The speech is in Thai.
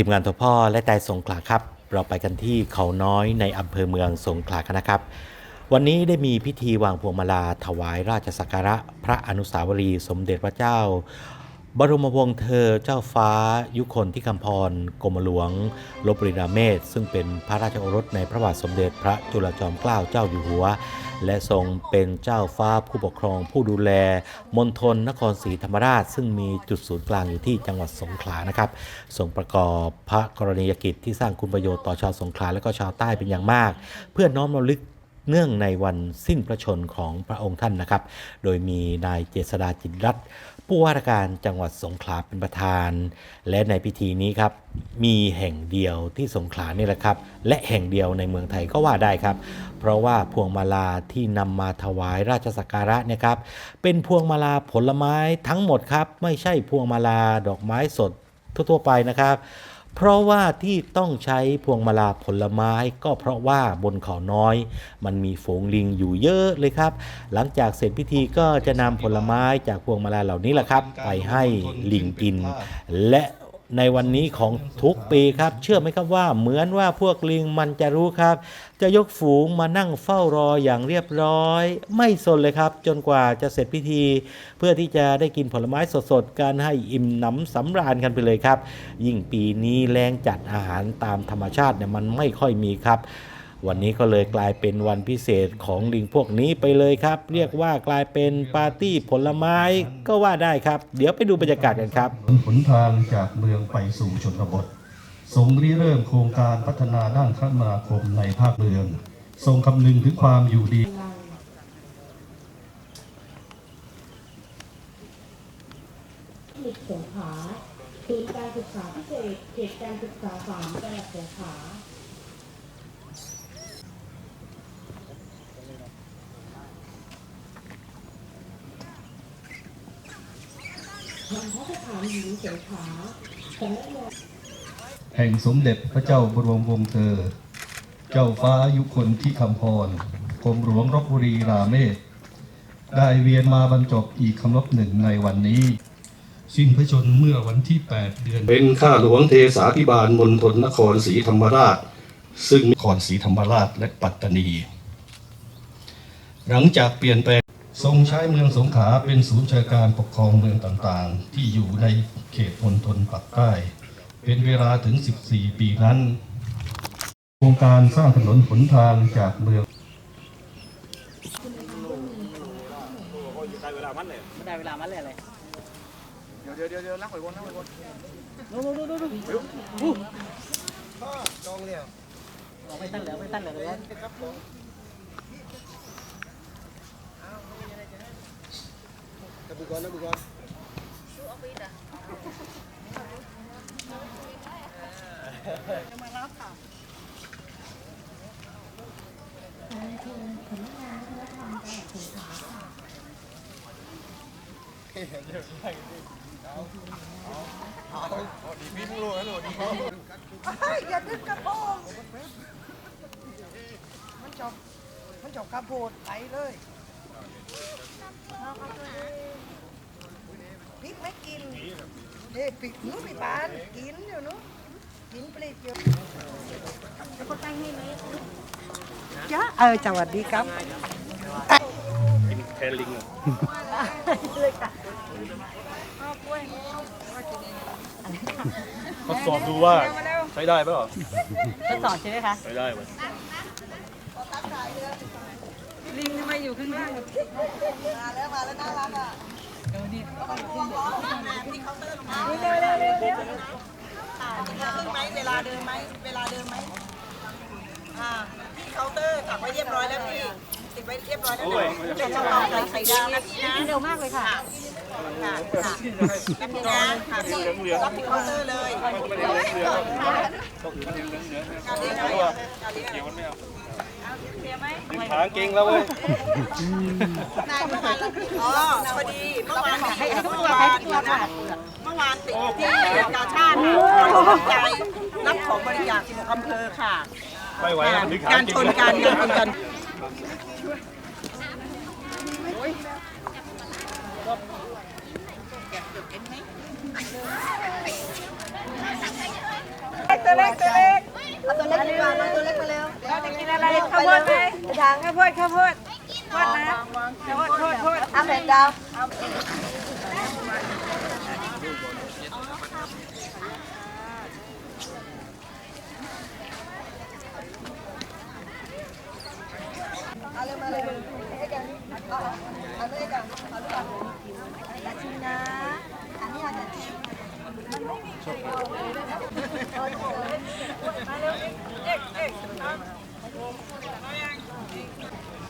ทีมงานทพ่อและไตรสงขลาครับ เราไปกันที่เขาน้อยในอำเภอเมืองสงขลากันนะครับ วันนี้ได้มีพิธีวางพวงมาลาถวายราชสักการะ พระอนุสาวรีย์สมเด็จพระเจ้า บรมวงศ์เธอเจ้าฟ้ายุคนที่คำพรกรมหลวงลบรีราเมศซึ่งเป็นพระราชโอรสในพระบาทสมเด็จพระจุลจอมเกล้าเจ้าอยู่หัว และทรงเป็นเจ้าฟ้าผู้ปกครองผู้ดูแลมณฑลนครศรีธรรมราช ซึ่งมีจุดศูนย์กลางอยู่ที่จังหวัดสงขลานะครับทรงประกอบพระกรณียกิจที่สร้างคุณประโยชน์ต่อชาวสงขลาและก็ชาวใต้เป็นอย่างมาก เพื่อน้อมรำลึก เนื่องในวันสิ้นพระชนของพระองค์ท่านนะครับ โดยมีนายเจษดาจิตรัตน์ผู้ว่าราชการจังหวัดสงขลาเป็นประธาน และในพิธีนี้ครับมีแห่งเดียวที่สงขลานี่แหละครับ และแห่งเดียวในเมืองไทยก็ว่าได้ครับ เพราะว่าพวงมาลาที่นำมาถวายราชสักการะเนี่ยครับ เป็นพวงมาลาผลไม้ทั้งหมดครับ ไม่ใช่พวงมาลาดอกไม้สดทั่วๆไปนะครับ เพราะว่าที่ต้องใช้พวงมาลาผลไม้ ก็เพราะว่าบนเขาน้อย มันมีฝูงลิงอยู่เยอะเลยครับ หลังจากเสร็จพิธีก็จะนำผลไม้จากพวงมาลาเหล่านี้แหละครับ ไปให้ลิงกิน และ ในวันนี้ของทุกปีครับ เชื่อไหมครับว่าเหมือนว่าพวกลิงมันจะรู้ครับ จะยกฝูงมานั่งเฝ้ารออย่างเรียบร้อย ไม่สนเลยครับ จนกว่าจะเสร็จพิธี เพื่อที่จะได้กินผลไม้สดๆ การให้อิ่มหนำสำราญกันไปเลยครับ ยิ่งปีนี้แรงจัดอาหารตามธรรมชาติเนี่ยมันไม่ค่อยมีครับ วันนี้ก็เลยกลายเป็นวันพิเศษของลิงพวกนี้ไปเลยครับ เรียกว่ากลายเป็นปาร์ตี้ผลไม้ก็ว่าได้ครับ เดี๋ยวไปดูบรรยากาศกันครับถนนหนทางจากเมืองไปสู่ชนบททรงริเริ่มโครงการพัฒนาด้านคมนาคมในภาคเมือง ทรงคำนึงถึงความอยู่ดีเด็กสงขลาศูนย์การศึกษาพิเศษเขตการศึกษาสามจังหวัดสงขลาทางพระสถานหญิงสงขลาสำนักงาน แห่งสมเด็จพระเจ้าบรมวงศ์เธอ เจ้าฟ้ายุคนที่คำพรกรมหลวงรบบุรีราเมศ ได้เวียนมาบรรจบอีกคำรบหนึ่งในวันนี้ สิ้นพระชนเมื่อวันที่ 8 เดือน เป็นข้าหลวงเทสาพิบาลมณฑลนครศรีธรรมราช ซึ่งนครศรีธรรมราชและปัตตานี หลังจากเปลี่ยนแปลง ทรงใช้เมืองสงขลาเป็นศูนย์ราชการปกครองเมืองต่างๆ ที่อยู่ในเขตมณฑลปักใต้ เป็นเวลาถึง 14 ปีนั้น โครงการสร้างถนนหนทางจากเมืองได้เวลามันเลยอะไรเดี๋ยวเดี๋ยวเดี๋ยวนักหอยวนนักหอยวนดูดูดูดูดูลองเรียวเอาไปตั้งเหลือไปตั้งเหลือเลยครับ ผมนับบุกรนับบุกรอย่าดึงกระโปรงมันจบมันจบกระโปรงไหลเลย พริกไม่กินเฮ้ยปิดหนูปิดบานกินอยู่หนูกินปลีกอยู่จ้าเออสวัสดีครับแทนลิงทดสอบดูว่าใช้ได้เปล่าทดสอบใช่ไหมคะ ใช้ได้ไหม ลิงทำไมอยู่ข้างล่างมาแล้วมาแล้วน่ารักอะเดี๋ยวนี้ต้องมาล้วงล้อที่เคาน์เตอร์มาเร็วเร็วเร็วเร็วขึ้นไหมเวลาเดินไหมเวลาเดินไหมอ่าที่เคาน์เตอร์กลับไว้เรียบร้อยแล้วพี่ติดไว้เรียบร้อยแล้วเป็นช่องต่อใส่ไดาวนะพี่นะเร็วมากเลยค่ะค่ะค่ะนะค่ะพี่รับที่เคาน์เตอร์เลย การเลี้ยงอะไรอะการเลี้ยงอะไรหางเก่งแล้วเว้ยนายเมื่อวานเราอ๋อพอดีเมื่อวานให้ให้ทุกเมื่อตัววาให้นทุกตัวค่ะเมื่อวานติดที่กาชาติค่ะเราตั้งใจรับของบริจาคของอำเภอค่ะไม่ไหวแล้วมันดึงหางการเก่ชงนกันการชนกัน ตัวเล็กตัวเล็กเอาตัวเล็กดีกว่าเอาตัวเล็กมาเร็วเราจะกินอะไรข้าวโพดไหมทางข้าวโพดข้าวโพดโทษนะโทษโทษโทษเอาแบบดาว Thank you.